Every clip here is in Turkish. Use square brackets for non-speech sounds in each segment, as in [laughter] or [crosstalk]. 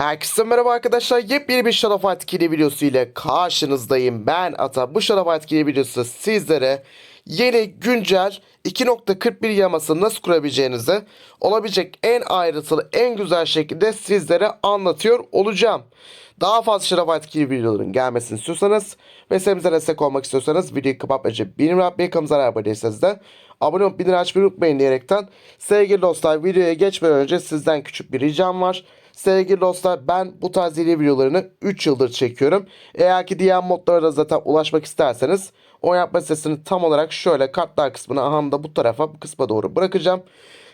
Herkese merhaba arkadaşlar. Yepyeni bir Shadow 2 videosu ile karşınızdayım. Ben Ata. Bu Shadow 2 videosu sizlere yeni güncel 2.41 yaması nasıl kurabileceğinizi olabilecek en ayrıntılı, en güzel şekilde sizlere anlatıyor olacağım. Daha fazla Shadow 2 videoların gelmesini istiyorsanız ve serimize destek olmak istiyorsanız videoyu kapatmayacak benim Rabbi kanalımıza abone değilseniz de abone olup bildirim açmayı unutmayın diyerekten sevgili dostlar videoya geçmeden önce sizden küçük bir ricam var. Sevgili dostlar ben bu tarz yeni videolarını 3 yıldır çekiyorum. Eğer ki diğer modlara da zaten ulaşmak isterseniz o yapma sesini tam olarak şöyle kartlar kısmına aha da bu tarafa bu kısma doğru bırakacağım.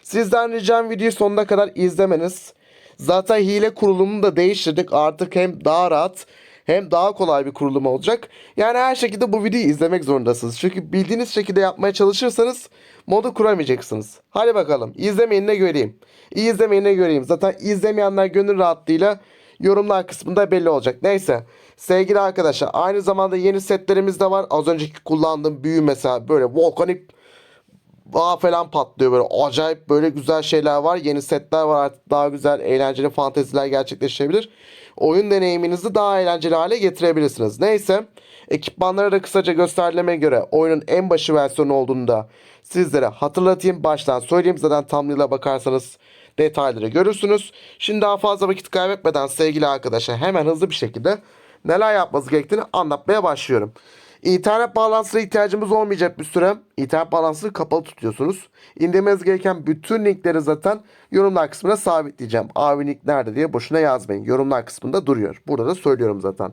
Sizden ricam videoyu sonuna kadar izlemeniz. Zaten hile kurulumunu da değiştirdik. Artık hem daha rahat hem daha kolay bir kurulum olacak. Yani her şekilde bu videoyu izlemek zorundasınız. Çünkü bildiğiniz şekilde yapmaya çalışırsanız modu kuramayacaksınız. Hadi bakalım izlemeyin ne göreyim. İyi izlemeyin ne göreyim. Zaten izlemeyenler gönül rahatlığıyla yorumlar kısmında belli olacak. Neyse sevgili arkadaşlar aynı zamanda yeni setlerimiz de var. Az önceki kullandığım büyü mesela böyle volkanik bağ falan patlıyor böyle acayip böyle güzel şeyler var. Yeni setler var artık daha güzel eğlenceli fanteziler gerçekleşebilir. Oyun deneyiminizi daha eğlenceli hale getirebilirsiniz. Neyse ekipmanları da kısaca gösterdiğime göre oyunun en başı versiyonu olduğunda sizlere hatırlatayım. Baştan söyleyeyim zaten thumbnail'a bakarsanız detayları görürsünüz. Şimdi daha fazla vakit kaybetmeden sevgili arkadaşlar hemen hızlı bir şekilde neler yapması gerektiğini anlatmaya başlıyorum. İnternet bağlantısına ihtiyacımız olmayacak bir süre. İnternet bağlantısını kapalı tutuyorsunuz. İndirmeniz gereken bütün linkleri zaten yorumlar kısmına sabitleyeceğim. Abi link nerede diye boşuna yazmayın. Yorumlar kısmında duruyor. Burada da söylüyorum zaten.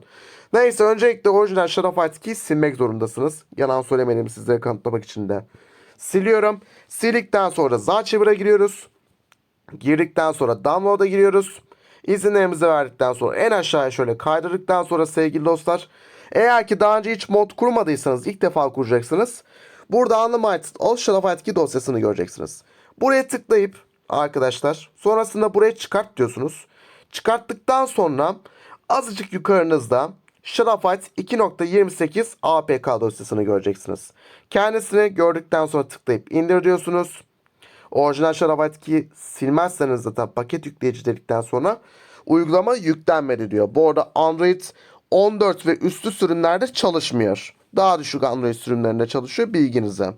Neyse öncelikle orijinal Shadow Fight 2'yi silmek zorundasınız. Yalan söylemedim sizlere kanıtlamak için de. Siliyorum. Sildikten sonra Zaçevir'e giriyoruz. Girdikten sonra download'a giriyoruz. İzinlerimizi verdikten sonra en aşağıya şöyle kaydırdıktan sonra sevgili dostlar eğer ki daha önce hiç mod kurmadıysanız ilk defa kuracaksınız. Burada Unlimited All Shadow 2 dosyasını göreceksiniz. Buraya tıklayıp arkadaşlar sonrasında buraya çıkart diyorsunuz. Çıkarttıktan sonra azıcık yukarınızda Shadow Fight 2.28 APK dosyasını göreceksiniz. Kendisini gördükten sonra tıklayıp indir diyorsunuz. Orijinal Shadow Fight 2'yi silmezseniz zaten paket yükleyici dedikten sonra uygulama yüklenmedi diyor. Bu arada Android 14 ve üstü sürümlerde çalışmıyor. Daha düşük Android sürümlerinde çalışıyor bilginize.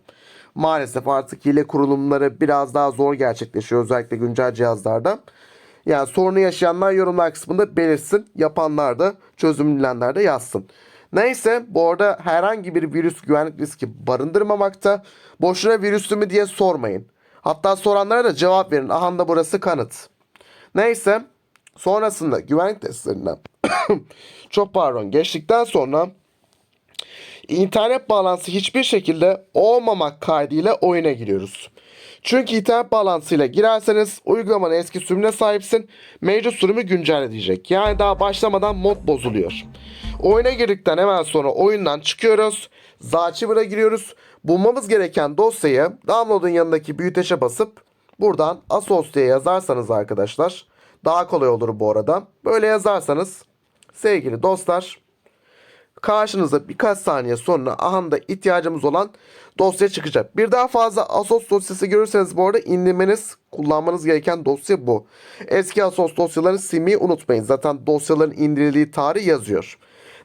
Maalesef artık hile kurulumları biraz daha zor gerçekleşiyor özellikle güncel cihazlarda. Yani sorunu yaşayanlar yorumlar kısmında belirsin. Yapanlar da çözümlenenler de yazsın. Neyse bu arada herhangi bir virüs güvenlik riski barındırmamakta. Boşuna virüslü mü diye sormayın. Hatta soranlara da cevap verin. Aha da burası kanıt. Neyse sonrasında güvenlik testlerinden [coughs] çok pardon geçtikten sonra internet bağlantısı hiçbir şekilde olmamak kaydıyla oyuna giriyoruz. Çünkü internet bağlantısıyla girerseniz uygulamanın eski sürümüne sahipsin. Mevcut sürümü güncelleyecek. Yani daha başlamadan mod bozuluyor. Oyuna girdikten hemen sonra oyundan çıkıyoruz. Zachiver'a giriyoruz. Bulmamız gereken dosyayı download'un yanındaki büyüteçe basıp buradan Asos diye yazarsanız arkadaşlar daha kolay olur bu arada. Böyle yazarsanız sevgili dostlar karşınıza birkaç saniye sonra ahanda ihtiyacımız olan dosya çıkacak. Bir daha fazla Asos dosyası görürseniz bu arada indirmeniz, kullanmanız gereken dosya bu. Eski Asos dosyalarını silmeyi unutmayın. Zaten dosyaların indirildiği tarih yazıyor.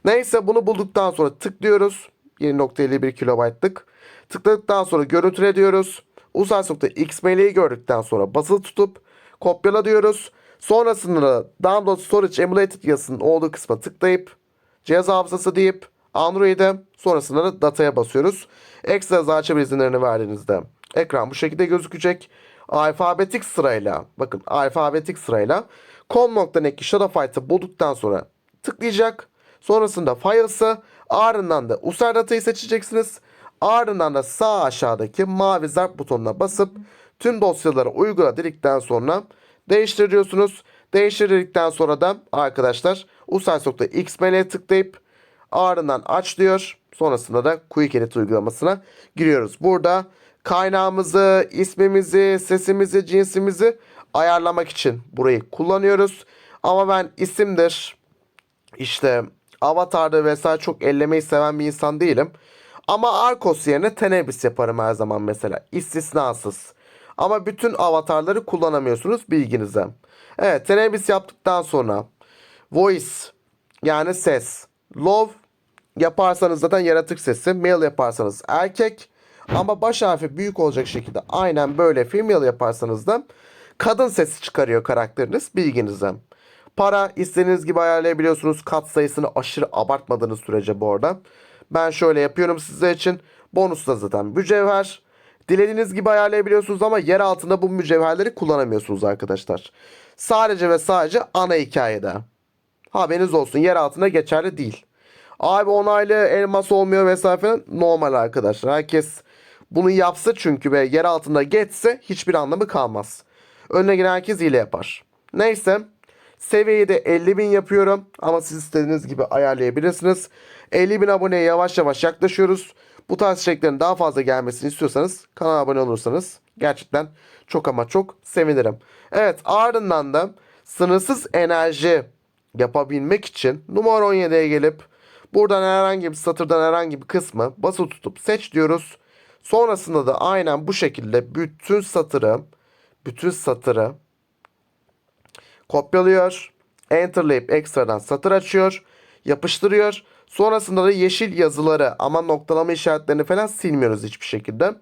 Neyse bunu bulduktan sonra tıklıyoruz. 7.51 kilobaytlık. Tıkladıktan sonra görüntüle diyoruz. Uzay.xml'yi gördükten sonra basılı tutup kopyala diyoruz. Sonrasında da Download Storage Emulated yazısının olduğu kısma tıklayıp cihaz hafızası deyip Android'e sonrasında da dataya basıyoruz. Ekstra hızlı açabilir izinlerini verdiğinizde ekran bu şekilde gözükecek. Alfabetik sırayla bakın alfabetik sırayla com.net'ki Shadow Fight'ı bulduktan sonra tıklayacak. Sonrasında Files'ı ardından da user datayı seçeceksiniz. Ardından da sağ aşağıdaki mavi zarf butonuna basıp tüm dosyaları uygula dedikten sonra değiştiriyorsunuz. Değiştirdikten sonra da arkadaşlar usay.xml'ye tıklayıp ardından aç diyor. Sonrasında da Quick Edit uygulamasına giriyoruz. Burada kaynağımızı, ismimizi, sesimizi, cinsimizi ayarlamak için burayı kullanıyoruz. Ama ben isimdir, işte avatarda vesaire çok ellemeyi seven bir insan değilim. Ama Arcos yerine Tenebris yaparım her zaman mesela. İstisnasız. Ama bütün avatarları kullanamıyorsunuz bilginize. Evet Tenebris yaptıktan sonra Voice yani ses. Love yaparsanız zaten yaratık sesi. Male yaparsanız erkek. Ama baş harfi büyük olacak şekilde aynen böyle female yaparsanız da kadın sesi çıkarıyor karakteriniz bilginize. Para istediğiniz gibi ayarlayabiliyorsunuz. Kat sayısını aşırı abartmadığınız sürece bu arada. Ben şöyle yapıyorum sizler için. Bonus da zaten mücevher. Dilediğiniz gibi ayarlayabiliyorsunuz ama yer altında bu mücevherleri kullanamıyorsunuz arkadaşlar. Sadece ve sadece ana hikayede. Haberiniz olsun yer altında geçerli değil. Abi onaylı elmas olmuyor vesaire normal arkadaşlar. Herkes bunu yapsa çünkü ve yer altında geçse hiçbir anlamı kalmaz. Önüne gelen herkes hile yapar. Neyse seviyeyi de 50 bin yapıyorum ama siz istediğiniz gibi ayarlayabilirsiniz. 50 bin aboneye yavaş yavaş yaklaşıyoruz. Bu tarz içeriklerin daha fazla gelmesini istiyorsanız kanala abone olursanız gerçekten çok ama çok sevinirim. Evet ardından da sınırsız enerji yapabilmek için numara 17'ye gelip buradan herhangi bir satırdan herhangi bir kısmı basılı tutup seç diyoruz. Sonrasında da aynen bu şekilde bütün satırı bütün satırı kopyalıyor. Enterlayıp ekstradan satır açıyor. Yapıştırıyor. Sonrasında da yeşil yazıları ama noktalama işaretlerini falan silmiyoruz hiçbir şekilde.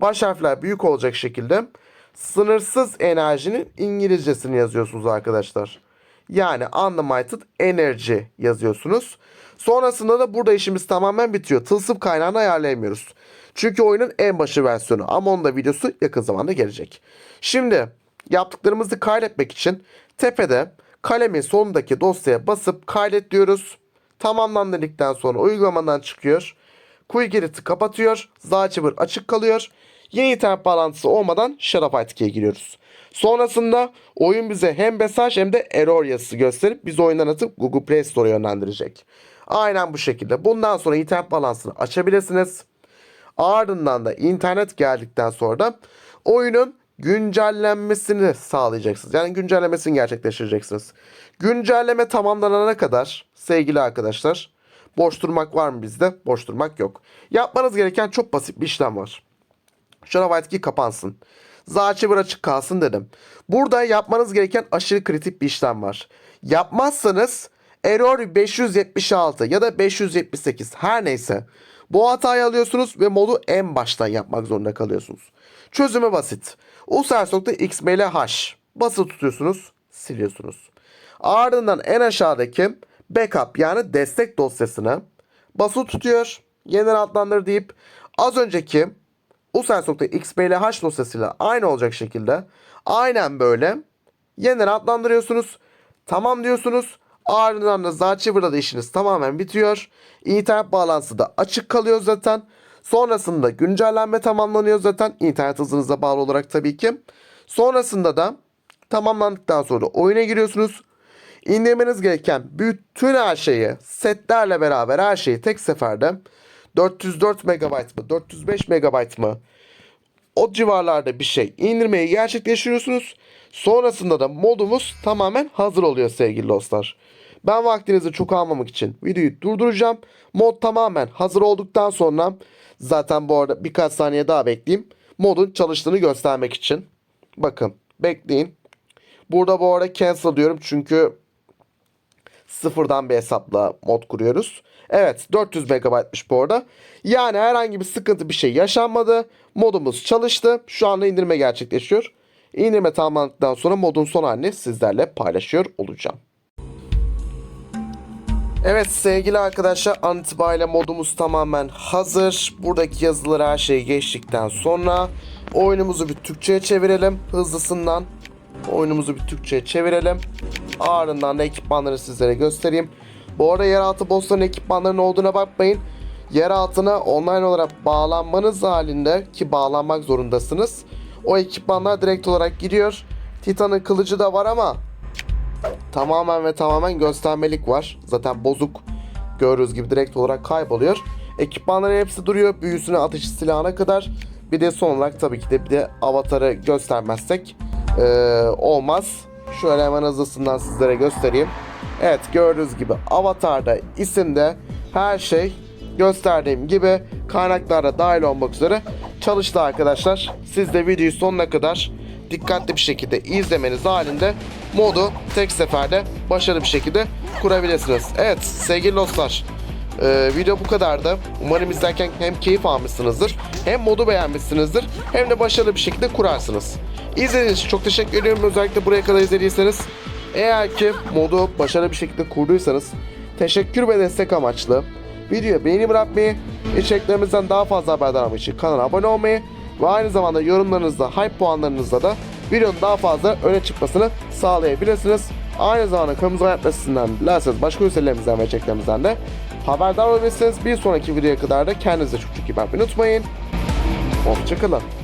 Baş harfler büyük olacak şekilde sınırsız enerjinin İngilizcesini yazıyorsunuz arkadaşlar. Yani unlimited energy yazıyorsunuz. Sonrasında da burada işimiz tamamen bitiyor. Tılsım kaynağını ayarlayamıyoruz. Çünkü oyunun en başı versiyonu ama onun da videosu yakın zamanda gelecek. Şimdi yaptıklarımızı kaydetmek için tepede kalemin sonundaki dosyaya basıp kaydet diyoruz. Tamamlandı dedikten sonra uygulamadan çıkıyor. Quick kapatıyor. Zaçıbır açık kalıyor. Yeni internet bağlantısı olmadan 2'ye giriyoruz. Sonrasında oyun bize hem mesaj hem de error yazısı gösterip bizi oyundan atıp Google Play Store'a yönlendirecek. Aynen bu şekilde. Bundan sonra internet bağlantısını açabilirsiniz. Ardından da internet geldikten sonra da oyunun güncellenmesini sağlayacaksınız. Yani güncellemesini gerçekleştireceksiniz. Güncelleme tamamlanana kadar sevgili arkadaşlar boş durmak var mı bizde? Boş durmak yok. Yapmanız gereken çok basit bir işlem var. Shadowfy 2 kapansın. Zaçıbır açık kalsın dedim. Burada yapmanız gereken aşırı kritik bir işlem var. Yapmazsanız error 576 ya da 578 her neyse. Bu hatayı alıyorsunuz ve modu en baştan yapmak zorunda kalıyorsunuz. Çözümü basit. users.xmlh basılı tutuyorsunuz, siliyorsunuz. Ardından en aşağıdaki backup yani destek dosyasını basılı tutuyor, yeniden adlandır deyip az önceki users.xmlh dosyasıyla aynı olacak şekilde aynen böyle yeniden adlandırıyorsunuz. Tamam diyorsunuz. Ardından da Zachiver'da da işiniz tamamen bitiyor. İnternet bağlantısı da açık kalıyor zaten. Sonrasında güncellenme tamamlanıyor zaten. internet hızınıza bağlı olarak tabii ki. Sonrasında da tamamlandıktan sonra oyuna giriyorsunuz. İndirmeniz gereken bütün her şeyi setlerle beraber her şeyi tek seferde 404 MB mı 405 MB mı o civarlarda bir şey indirmeyi gerçekleştiriyorsunuz. Sonrasında da modumuz tamamen hazır oluyor sevgili dostlar. Ben vaktinizi çok almamak için videoyu durduracağım. Mod tamamen hazır olduktan sonra zaten bu arada birkaç saniye daha bekleyeyim. Modun çalıştığını göstermek için. Bakın bekleyin. Burada bu arada cancel diyorum çünkü sıfırdan bir hesapla mod kuruyoruz. Evet 400 MB'mış bu arada. Yani herhangi bir sıkıntı bir şey yaşanmadı. Modumuz çalıştı. Şu anda indirme gerçekleşiyor. İndirme tamamlandıktan sonra modun son halini sizlerle paylaşıyor olacağım. Evet sevgili arkadaşlar an modumuz tamamen hazır. Buradaki yazıları her şeyi geçtikten sonra oyunumuzu bir Türkçe'ye çevirelim hızlısından. Oyunumuzu bir Türkçe'ye çevirelim. Ardından da ekipmanları sizlere göstereyim. Bu arada yeraltı bossların ekipmanlarının olduğuna bakmayın. Yer altına online olarak bağlanmanız halinde ki bağlanmak zorundasınız. O ekipmanlar direkt olarak gidiyor. Titan'ın kılıcı da var ama tamamen ve tamamen göstermelik var. Zaten bozuk. Gördüğünüz gibi direkt olarak kayboluyor. Ekipmanların hepsi duruyor. Büyüsüne atış silahına kadar. Bir de son olarak tabii ki de bir de avatarı göstermezsek eee, olmaz. Şöyle hemen hızlısından sizlere göstereyim. Evet gördüğünüz gibi avatarda isimde her şey gösterdiğim gibi kaynaklara dahil olmak üzere çalıştı arkadaşlar. Siz de videoyu sonuna kadar dikkatli bir şekilde izlemeniz halinde modu tek seferde başarılı bir şekilde kurabilirsiniz. Evet sevgili dostlar. e, video bu kadardı. Umarım izlerken hem keyif almışsınızdır, hem modu beğenmişsinizdir, hem de başarılı bir şekilde kurarsınız. İzlediğiniz için çok teşekkür ediyorum. Özellikle buraya kadar izlediyseniz. Eğer ki modu başarılı bir şekilde kurduysanız teşekkür ve destek amaçlı videoya beğeni bırakmayı, içeriklerimizden daha fazla haberdar olmak için kanala abone olmayı ve aynı zamanda yorumlarınızda, hype puanlarınızda da videonun daha fazla öne çıkmasını sağlayabilirsiniz. Aynı zamanda kanalımıza hayat sitesinden dilerseniz başka ürünlerimizden ve içeriklerimizden de haberdar olabilirsiniz. Bir sonraki videoya kadar da kendinize çok çok iyi bakmayı unutmayın. Hoşçakalın.